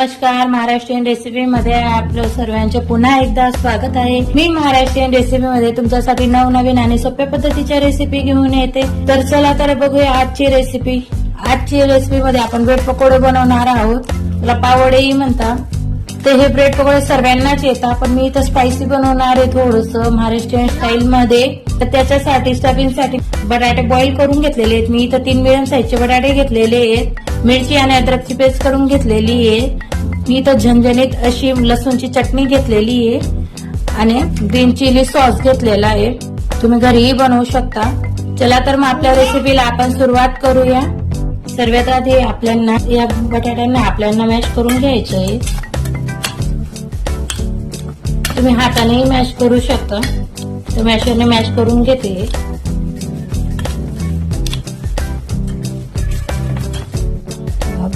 नमस्कार महाराष्ट्रीयन रेसिपी मध्ये आपलं सर्वांचे पुन्हा एकदा स्वागत आहे. मी महाराष्ट्रीयन रेसिपी मध्ये तुमच्यासाठी नवनवीन आणि सोप्या पद्धतीच्या रेसिपी घेऊन येते. तर चला तर बघूया आजची रेसिपी आजची रेसिपी मध्ये आपण ब्रेड पकोडे बनवणार आहोत. त्याला पावडेही म्हणतात. तर हे ब्रेड पकोडे सर्वांनाच येतात पण मी इथं स्पायसी बनवणार आहे थोडस महाराष्ट्रीयन स्टाईल मध्ये. तर त्याच्यासाठी स्टफिंगसाठी बटाटे बॉईल करून घेतलेले आहेत. मी इथं तीन मिडियम साईजचे बटाटे घेतलेले आहेत. मिरची आणि अद्रकची पेस्ट करून घेतलेली आहे. मी तर झणझणीत अशी लसूणची चटणी घेतलेली आहे आणि ग्रीन चिली सॉस घेतलेला आहे. तुम्ही घरीही बनवू शकता. चला तर मग आपल्या रेसिपीला आपण सुरुवात करूया. सर्वात आधी आपल्याला या बटाट्यांना आपल्याला मॅश करून घ्यायचं आहे. तुम्ही हातानेही मॅश करू शकता. तर मॅशरने मॅश करून घेते.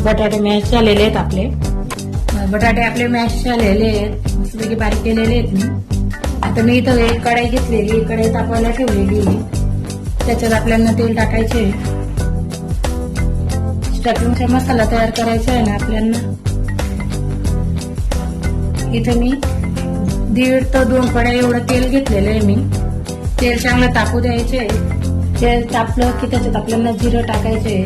बटाटे मॅश झालेले आहेत आपले. बटाटे आपले मॅश झालेले आहेत. मस्तपैकी बारीक केलेले आहेत मी. आता मी इथं एक कढाई घेतलेली कढाई तापवायला ठेवलेली. त्याच्यात आपल्याला तेल टाकायचे. स्टफिंगचा मसाला तयार करायचा आहे ना आपल्याला. इथं मी दीड तर दोन कढाई एवढं तेल घेतलेलं आहे मी. तेल चांगलं तापू द्यायचे तेल तापलं की त्याच्यात आपल्याला जिरं टाकायचे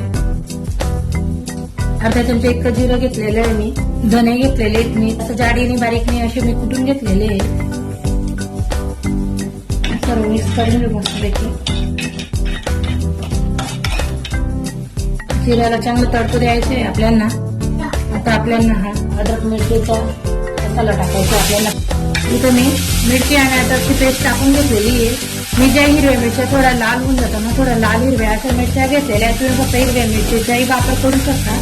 अर्धा चमचा इतकं जिरं घेतलेलं आहे मी. धने घेतलेले आहेत मी. असं जाडीने बारीकने असे मी कुटून घेतलेले आहे सर्व मिक्स करून घेऊ मस्तपैकी. जिऱ्याला चांगलं तडकू द्यायचं आहे आपल्यांना. आता आपल्यांना हा अद्रक मिरचीचा मसाला टाकायचा आपल्याला. इथं मी मिरची आणि अद्रकची पेस्ट टाकून घेतलेली आहे. मी ज्या हिरव्या मिरच्या थोडा लाल होऊन जातो ना थोडा लाल हिरव्या अशा मिरच्या घेतलेल्या तुम्ही फक्त हिरव्या मिरचीचाही वापर करू शकता.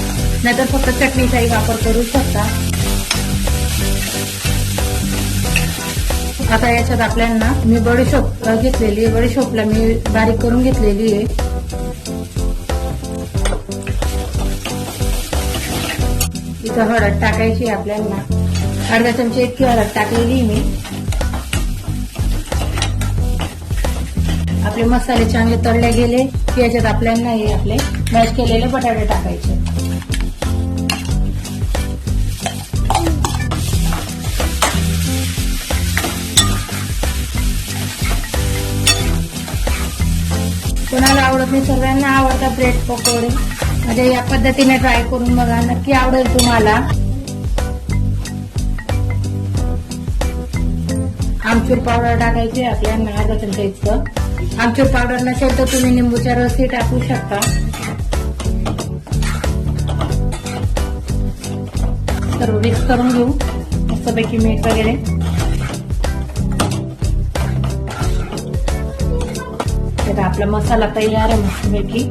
नाहीतर फक्त चटणीचाही वापर करू शकता. आता याच्यात आपल्याला मी बडीशोप घेतलेली आहे. बडीशोपला मी बारीक करून घेतलेली आहे. इथं हळद टाकायची आहे आपल्याला अर्धा चमचे इतकी हळद टाकलेली मी. आपले मसाले चांगले तळले गेले की याच्यात आपल्याला हे आपले मॅश केलेले बटाटे टाकायचे. कोणाला आवडत सर्वांना आवडतात ब्रेड पकोडे. म्हणजे या पद्धतीने ट्राय करून बघा. नक्की आवडेल तुम्हाला. आमचूर पावडर टाकायची आहे आपल्याला अर्धा चमचा इतकं आमचूर पावडर नसेल तर तुम्ही निंबूच्या रसही टाकू शकता. सर्व मिक्स करून घेऊ. मस्तपैकी मीठ वगैरे. बघा आपला मसाला तयार आहे मस्तपैकी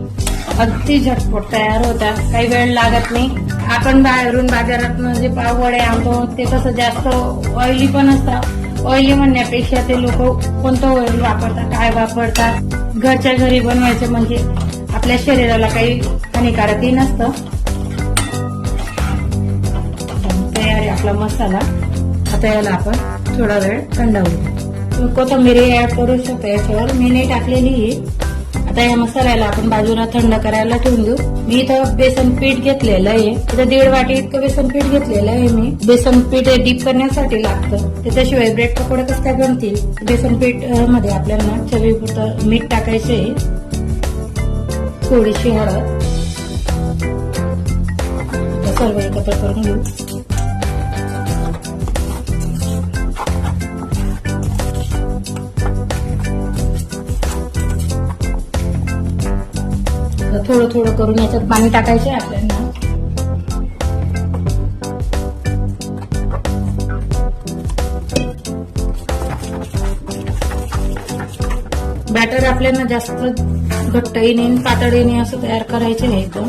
अगदी झटपट तयार होता. काही वेळ लागत नाही. आपण बाहेरून बाजारात म्हणजे पाववडे आणतो ते कसं जास्त ऑइली पण असतं. ऑइली म्हणण्यापेक्षा ते लोक कोणतं ऑइल वापरतात काय वापरतात? घरच्या घरी बनवायचं म्हणजे आपल्या शरीराला काही हानिकारकही नसतं. तयार आहे आपला मसाला. आता याला आपण थोडा वेळ थंड कोथिंबीर ऍड करू शकतो याच्यावर. मी नाही टाकलेली आहे आता या मसाल्याला आपण बाजूला थंड करायला ठेवून देऊ. मी इथं बेसन पीठ घेतलेलं आहे. इथं दीड वाटी इतकं बेसन पीठ घेतलेलं आहे मी. बेसन पीठ डीप करण्यासाठी लागतं. त्याच्याशिवाय ब्रेड पकोडे कसं काय बनतील? बेसन पीठमध्ये आपल्याला चवीपुरतं मीठ टाकायचं आहे. थोडीशी हळद. सर्व एकत्र करून घेऊ. थोडं थोडं करून याच्यात पाणी टाकायचे आहे आपल्याला. बॅटर आपल्याला जास्त घट्टही नाही पातळी नाही असं तयार करायचे आहे तो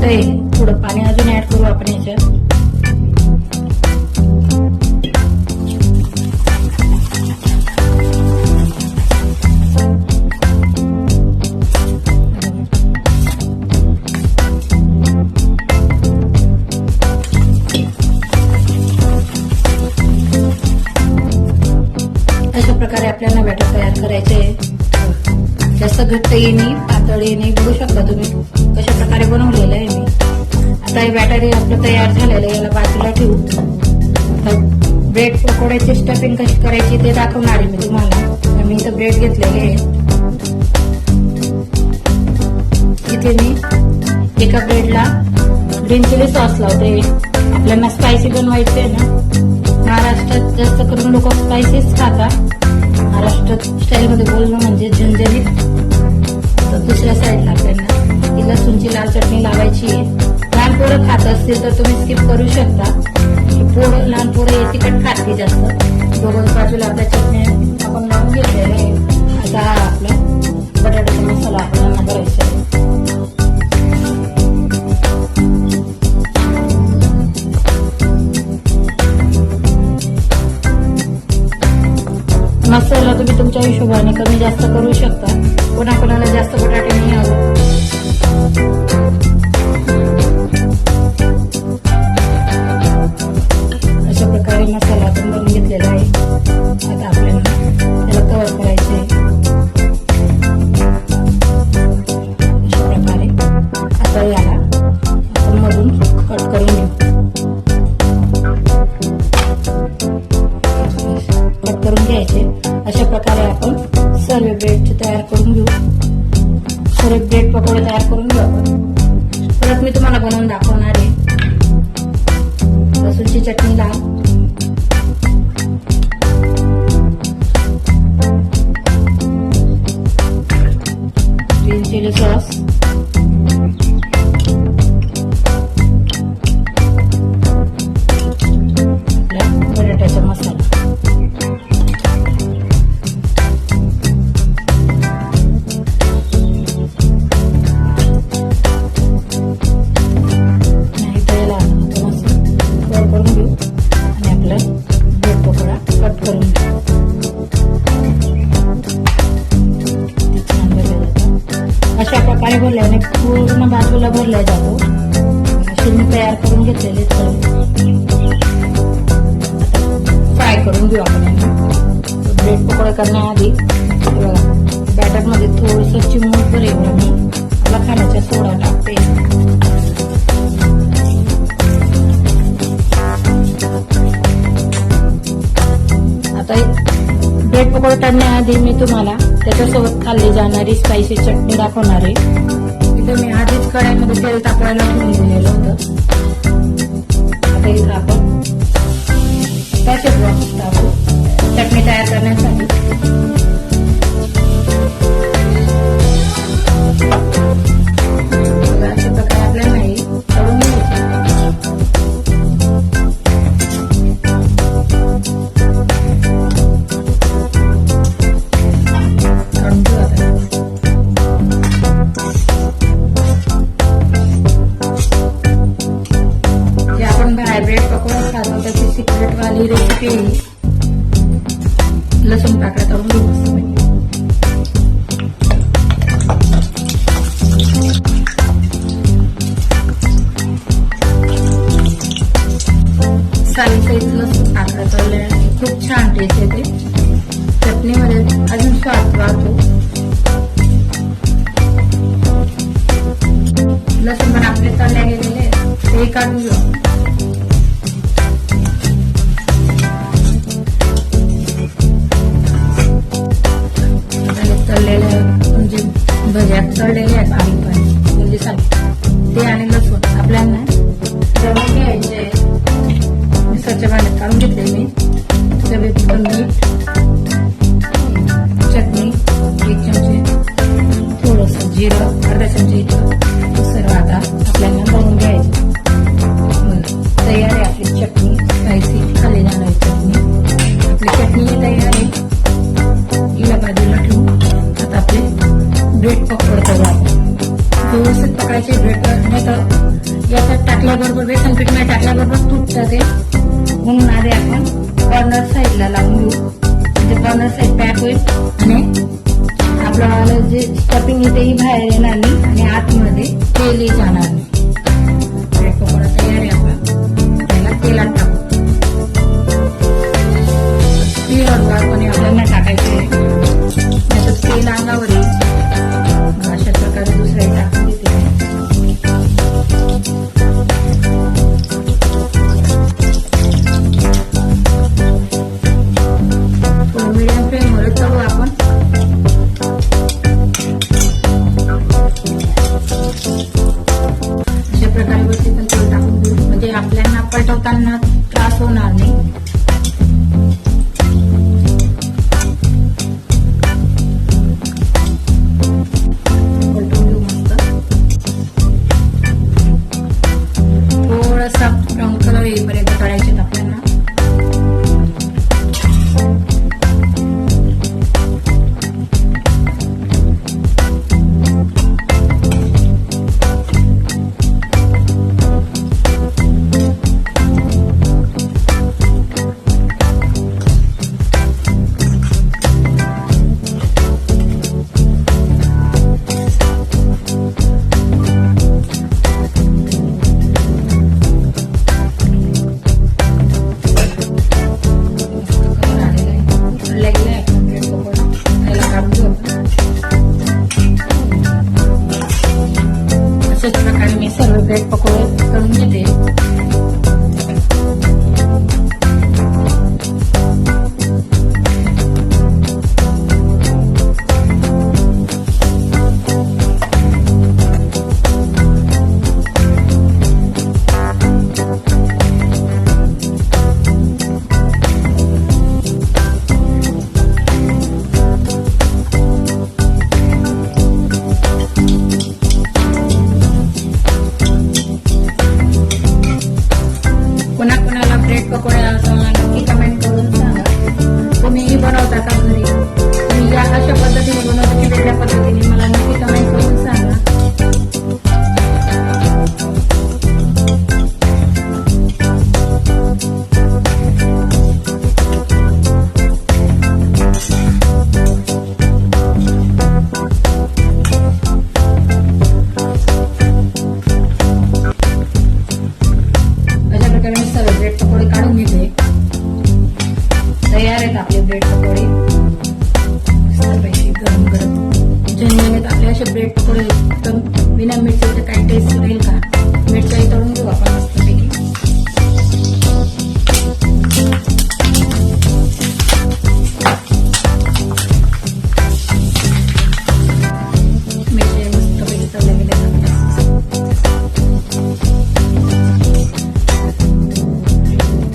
थोडं आहे थोडं पाणी अजून ऍड करू आपण याच्यात. तयार झालेलं याला बाजूला ठेवू. ब्रेड पकोड्याची स्टफिंग कशी करायची ते दाखवणार आहे मी तुम्हाला. मी इथं ब्रेड घेतलेले आहे. इथे मी एका ब्रेडला ग्रीन चिली सॉस लावते. आपल्याला स्पायसी बनवायचे आहे ना. महाराष्ट्रात जास्त करून लोक स्पायसीच खातात. महाराष्ट्र स्टाईलमध्ये बोलणं म्हणजे झणझणीत. तर दुसऱ्या साईडला आपल्याला ही लसूणची लाल चटणी लावायची आहे. पोरं खात असतील तर तुम्ही स्किप करू शकता. पोरं लहान पोरं हे तिखट खाते जास्त. दोघं बाजूला आपल्या चटणी आपण लावून घेतलेले आहे आता हा आपला बटाट्याचा मसाला आपल्याला करायचा आहे. मसाला तुम्ही तुमच्या हिशोबाने कमी जास्त करू शकता. कोणाकोणाला जास्त बटाटे नाही आवडत. करून आपण घेतलेला आहे. आता आपल्याला त्याला कवर करायचे आहे. अशा प्रकारे आता याला आपण मधून कट करून घेऊ. कट करून घ्यायचे. अशा प्रकारे आपण सर्व ब्रेड तयार करून घेऊ. सर्व ब्रेड पकोडे तयार करून घेऊ आपण. परत मी तुम्हाला बनवून दाखवणार आहे. लसूणची चटणी लावून तयार करून घेतलेले फ्राय करून घेऊ आपण. ब्रेड पकोडा करण्याआधी बॅटरमध्ये थोडस चिमूट एवढं मी आपला खाण्याचा सोडा टाकते. आता ब्रेड पकोडा करण्याआधी मी तुम्हाला त्याच्यासोबत खाल्ली जाणारी स्पायसी चटणी दाखवणार आहे. इथं मी आधीच कढाईमध्ये तेल टाकायला ठेवून दिलेलं होतं. आता इथं आपण त्याचे ब्लॉक टाकू चटणी तयार करण्यासाठी. लसूण खूप छान टेस्ट येते चटणीमध्ये अजून स्वाद वाढतो. लसूण पण आपले तळल्या गेलेले ते काढून घेऊ आपण. तळलेले म्हणजे भज्यात तळलेले व्यवस्थित पकायचे ब्रेड नाही तर याच्यात टाकल्याबरोबर बेसन पीठ नाही टाकल्याबरोबर तुटतं ते म्हणून आधी आपण कॉर्नर साईडला लावून घेऊ. म्हणजे कॉर्नर साईड पॅक होईल. आणि आपलं जे स्टफिंग आहे तेही बाहेर येणार नाही आणि आतमध्ये तेलही जाणार नाही. पकोडा तयार आहे आपला त्याला तेलात टाकू. ती हळूवारपणे आपल्याला टाकायचे आहे. अंगावर प्रकारे मी सर्व ब्रेड पकोडे करून घेते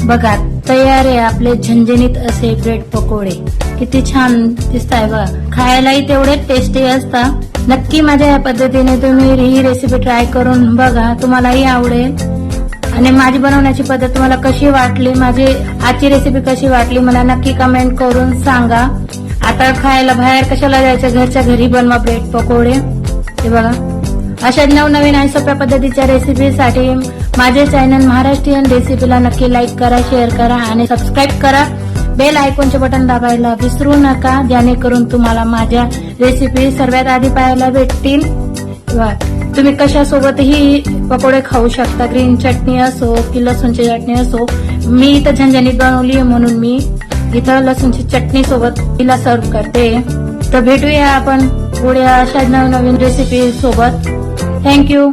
बघा तयार आहे आपले झंझणीत असे ब्रेड पकोडे. किती छान दिसत आहे बघा. खायलाही तेवढे टेस्टी असतात नक्की माझ्या या पद्धतीने तुम्ही ही रेसिपी ट्राय करून बघा तुम्हालाही आवडेल. आणि माझी बनवण्याची पद्धत तुम्हाला कशी वाटली माझी आजची रेसिपी कशी वाटली मला नक्की कमेंट करून सांगा. आता खायला बाहेर कशाला जायचं? घरच्या घरी बनवा ब्रेड पकोडे. हे बघा. अशा नवनवीन आणि सोप्या पद्धतीच्या रेसिपीसाठी माझे चॅनल महाराष्ट्रीयन रेसिपीला नक्की लाईक करा शेअर करा आणि सबस्क्राईब करा. बेल आयकॉनचे बटन दाबायला विसरू नका जेणेकरून तुम्हाला माझ्या रेसिपी सर्वात आधी पाहायला भेटतील. तुम्ही कशासोबतही पकोडे खाऊ शकता ग्रीन चटणी असो की लसूणची चटणी असो. मी इथं झंझणीत बनवली म्हणून मी इथं लसूणची चटणी सोबत तिला सर्व करते. तर भेटूया आपण पुढे अशा नवनवीन रेसिपी सोबत. थँक्यू